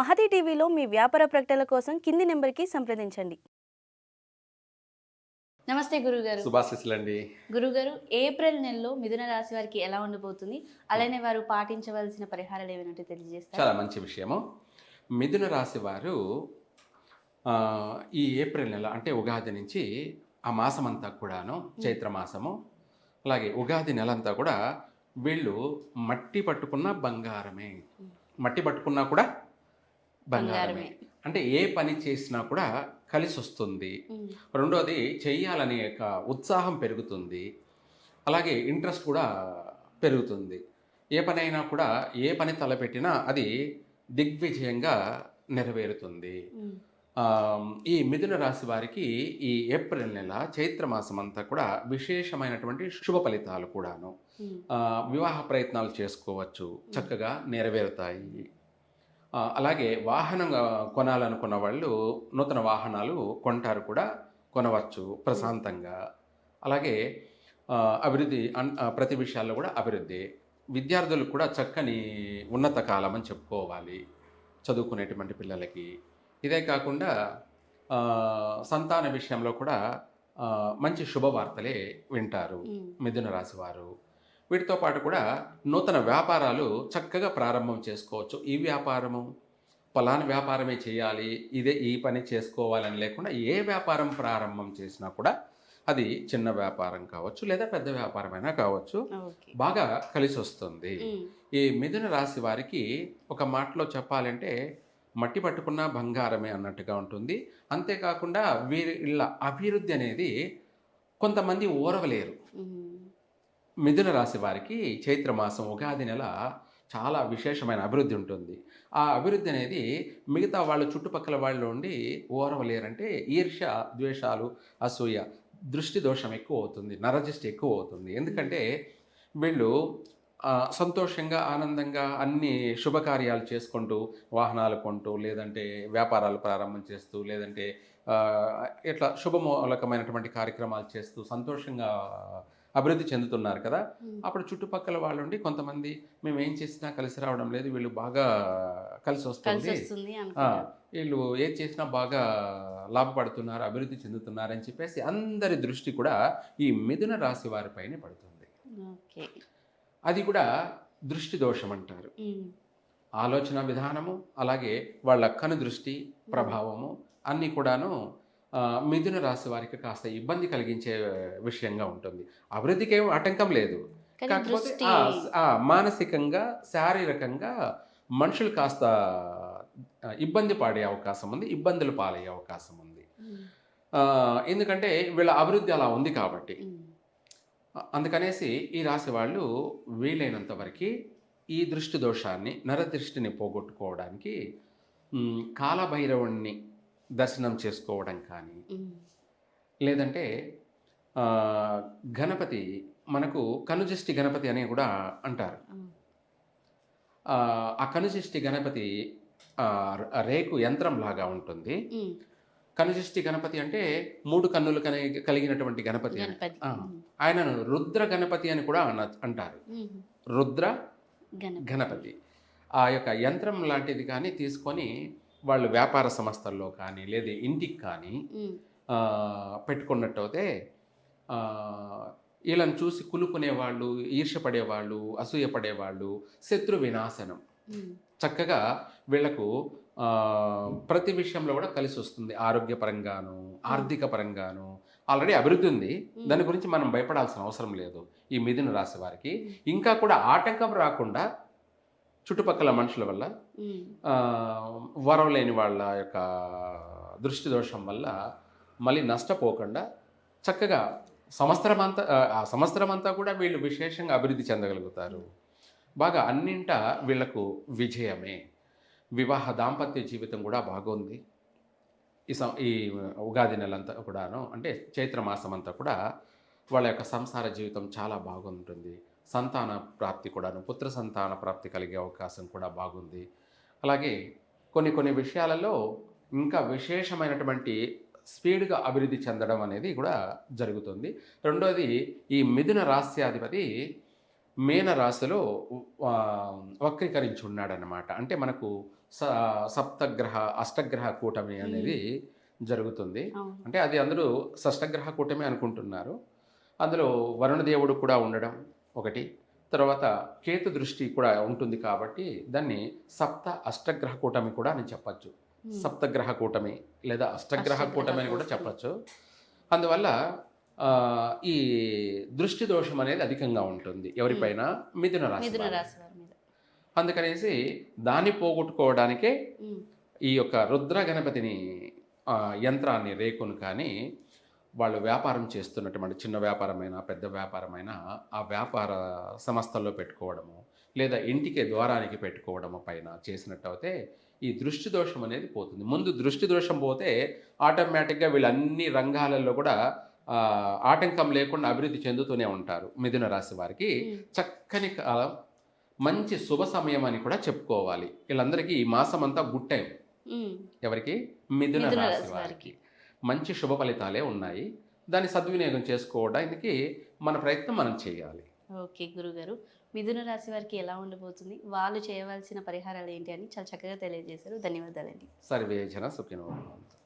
మహతి టీవీలో మీ వ్యాపార ప్రకటనల కోసం కింది నెంబర్కి సంప్రదించండి. నమస్తే గురుగారు. శుభాశిస్సులండి. గురుగారు ఏప్రిల్ నెలలో మిథున రాశి వారికి ఎలా ఉండబోతుంది? అలానే వారు పాటించవలసిన పరిహారాలు ఏమైనా తెలియజేస్తారు? చాలా మంచి విషయము. మిథున రాశి వారు ఆ, ఈ ఏప్రిల్ నెల అంటే ఉగాది నుంచి ఆ మాసం అంతా కూడాను చైత్ర మాసము అలాగే ఉగాది నెల అంతా కూడా వీళ్ళు మట్టి పట్టుకున్న బంగారమే. మట్టి పట్టుకున్నా కూడా బంగారమే. అంటే ఏ పని చేసినా కూడా కలిసి వస్తుంది రెండోది చెయ్యాలనే యొక్క ఉత్సాహం పెరుగుతుంది. అలాగే ఇంట్రెస్ట్ కూడా పెరుగుతుంది. ఏ పని అయినా కూడా ఏ పని తలపెట్టినా అది దిగ్విజయంగా నెరవేరుతుంది. ఈ మిథున రాశి వారికి ఈ ఏప్రిల్ నెల చైత్ర మాసం అంతా కూడా విశేషమైనటువంటి శుభ ఫలితాలు కూడాను. వివాహ ప్రయత్నాలు చేసుకోవచ్చు. చక్కగా నెరవేరుతాయి. అలాగే వాహనం కొనాలనుకున్న వాళ్ళు నూతన వాహనాలు కొంటారు కూడా కొనవచ్చు ప్రశాంతంగా. అలాగే అభివృద్ధి ప్రతి విషయాల్లో కూడా అభివృద్ధి. విద్యార్థులకు కూడా చక్కని ఉన్నత కాలం అని చెప్పుకోవాలి చదువుకునేటువంటి పిల్లలకి. ఇదే కాకుండా సంతాన విషయంలో కూడా మంచి శుభవార్తలే వింటారు మిథున రాశి వారు. వీటితో పాటు కూడా నూతన వ్యాపారాలు చక్కగా ప్రారంభం చేసుకోవచ్చు. ఈ వ్యాపారము పలానా వ్యాపారమే చేయాలి ఇదే ఈ పని చేసుకోవాలని లేకుండా ఏ వ్యాపారం ప్రారంభం చేసినా కూడా అది చిన్న వ్యాపారం కావచ్చు లేదా పెద్ద వ్యాపారమైనా కావచ్చు బాగా కలిసి వస్తుంది ఈ మిథున రాశి వారికి ఒక మాటలో చెప్పాలంటే మట్టి పట్టుకున్న బంగారమే అన్నట్టుగా ఉంటుంది. అంతేకాకుండా వీరి ఇళ్ళ అభివృద్ధి అనేది కొంతమంది ఓరవలేరు మిథున రాశి వారికి చైత్ర మాసం ఉగాది నెల చాలా విశేషమైన అభివృద్ధి ఉంటుంది. ఆ అభివృద్ధి అనేది మిగతా వాళ్ళ చుట్టుపక్కల వాళ్ళు ఉండి ఓరవలేరంటే ఈర్ష్య ద్వేషాలు అసూయ దృష్టి దోషం ఎక్కువ అవుతుంది నరజిస్ట్ ఎక్కువ అవుతుంది. ఎందుకంటే వీళ్ళు సంతోషంగా ఆనందంగా అన్ని శుభకార్యాలు చేసుకుంటూ వాహనాలు కొంటూ లేదంటే వ్యాపారాలు ప్రారంభం చేస్తూ లేదంటే ఇట్లా శుభమూలకమైనటువంటి కార్యక్రమాలు చేస్తూ సంతోషంగా అభివృద్ధి చెందుతున్నారు కదా. అప్పుడు చుట్టుపక్కల వాళ్ళు ఉండి కొంతమంది మేము ఏం చేసినా కలిసి రావడం లేదు వీళ్ళు బాగా కలిసి వస్తుంది. వీళ్ళు ఏది చేసినా బాగా లాభపడుతున్నారు అభివృద్ధి చెందుతున్నారు అని చెప్పేసి అందరి దృష్టి కూడా ఈ మిథున రాశి వారిపైనే పడుతుంది. అది కూడా దృష్టి దోషం అంటారు. ఆలోచన విధానము అలాగే వాళ్ళ కను దృష్టి ప్రభావము అన్నీ కూడాను మిథున రాశి వారికి కాస్త ఇబ్బంది కలిగించే విషయంగా ఉంటుంది. అభివృద్ధికి ఏం ఆటంకం లేదు. కాకపోతే మానసికంగా శారీరకంగా మనుషులు కాస్త ఇబ్బంది పడే అవకాశం ఉంది ఇబ్బందులు పాలయ్యే అవకాశం ఉంది. ఎందుకంటే వీళ్ళ అభివృద్ధి అలా ఉంది కాబట్టి. అందుకనేసి ఈ రాశి వాళ్ళు వీలైనంత వరకు ఈ దృష్టి దోషాన్ని నరదృష్టిని పోగొట్టుకోవడానికి కాలభైరవుణ్ణి దర్శనం చేసుకోవడం కానీ. లేదంటే గణపతి మనకు కనుజష్టి గణపతి అని కూడా అంటారు. ఆ, కనుజష్టి గణపతి రేకు యంత్రం లాగా ఉంటుంది కనుజష్టి గణపతి అంటే మూడు కన్నులు కని- కలిగినటువంటి గణపతి అని. ఆయనను రుద్ర గణపతి అని కూడా అంటారు. రుద్ర గణపతి. ఆ యొక్క యంత్రం లాంటిది కానీ తీసుకొని వాళ్ళు వ్యాపార సంస్థల్లో కానీ లేదా ఇంటికి కానీ పెట్టుకున్నట్టయితే వీళ్ళని చూసి కులుకునేవాళ్ళు ఈర్షపడేవాళ్ళు అసూయపడేవాళ్ళు శత్రు వినాశనం. చక్కగా వీళ్ళకు ప్రతి విషయంలో కూడా కలిసి వస్తుంది. ఆరోగ్యపరంగాను ఆర్థిక పరంగాను ఆల్రెడీ అభివృద్ధి ఉంది. దాని గురించి మనం భయపడాల్సిన అవసరం లేదు. ఈ మిథున రాశి వారికి. ఇంకా కూడా ఆటంకం రాకుండా చుట్టుపక్కల మనుషుల వల్ల వరం లేని వాళ్ళ యొక్క దృష్టి దోషం వల్ల మళ్ళీ నష్టపోకుండా చక్కగా సంవత్సరం అంతా ఆ, సంవత్సరం అంతా కూడా వీళ్ళు విశేషంగా అభివృద్ధి చెందగలుగుతారు. బాగా అన్నింట వీళ్ళకు విజయమే. వివాహ దాంపత్య జీవితం కూడా బాగుంది. ఈ సం ఈ ఉగాది నెలంతా కూడాను అంటే చైత్ర మాసం అంతా కూడా వాళ్ళ యొక్క సంసార జీవితం చాలా బాగుంటుంది. సంతాన ప్రాప్తి కూడాను పుత్ర సంతాన ప్రాప్తి కలిగే అవకాశం కూడా బాగుంది. అలాగే కొన్ని కొన్ని విషయాలలో ఇంకా విశేషమైనటువంటి స్పీడ్గా అభివృద్ధి చెందడం అనేది కూడా జరుగుతుంది. రెండోది ఈ మిథున రాస్యాధిపతి మీన రాశిలో వక్రీకరించి ఉన్నాడనమాట అంటే మనకు స సప్తగ్రహ అష్టగ్రహ కూటమి అనేది జరుగుతుంది. అంటే అది అందరూ షష్టగ్రహ కూటమి అనుకుంటున్నారు. అందులో వరుణ దేవుడు కూడా ఉండడం ఒకటి. తర్వాత కేతు దృష్టి కూడా ఉంటుంది కాబట్టి దాన్ని సప్త అష్టగ్రహ కూటమి కూడా అని చెప్పచ్చు. సప్తగ్రహ కూటమి లేదా అష్టగ్రహ కూటమి అని కూడా. చెప్పచ్చు. అందువల్ల ఈ దృష్టి దోషం అనేది అధికంగా ఉంటుంది. ఎవరిపైన? మిథున రాశి అందుకనేసి దాన్ని పోగొట్టుకోవడానికే. ఈ యొక్క రుద్ర గణపతిని యంత్రాన్ని రేకును కానీ వాళ్ళు వ్యాపారం చేస్తున్నటువంటి చిన్న వ్యాపారమైనా పెద్ద వ్యాపారమైనా ఆ వ్యాపార సంస్థల్లో పెట్టుకోవడము లేదా ఇంటికి ద్వారానికి పెట్టుకోవడము పైన చేసినట్టయితే ఈ దృష్టి దోషం అనేది పోతుంది. ముందు దృష్టి దోషం పోతే ఆటోమేటిక్గా వీళ్ళు అన్ని రంగాలలో కూడా ఆటంకం లేకుండా అభివృద్ధి చెందుతూనే ఉంటారు మిథున రాశి వారికి. చక్కని కాలం మంచి శుభ సమయం అని కూడా చెప్పుకోవాలి. వీళ్ళందరికీ ఈ మాసం అంతా గుడ్ టైం. ఎవరికి? మిథున రాశి వారికి. మంచి శుభ ఫలితాలే ఉన్నాయి. దాన్ని సద్వినియోగం చేసుకోవడానికి మన ప్రయత్నం మనం చేయాలి. ఓకే గురుగారు. మిథున రాశి వారికి ఎలా ఉండబోతుంది? వాళ్ళు చేయవలసిన పరిహారాలు ఏంటి అని చాలా చక్కగా తెలియజేశారు. ధన్యవాదాలండి. సర్వే జన సుఖినో భవంతు.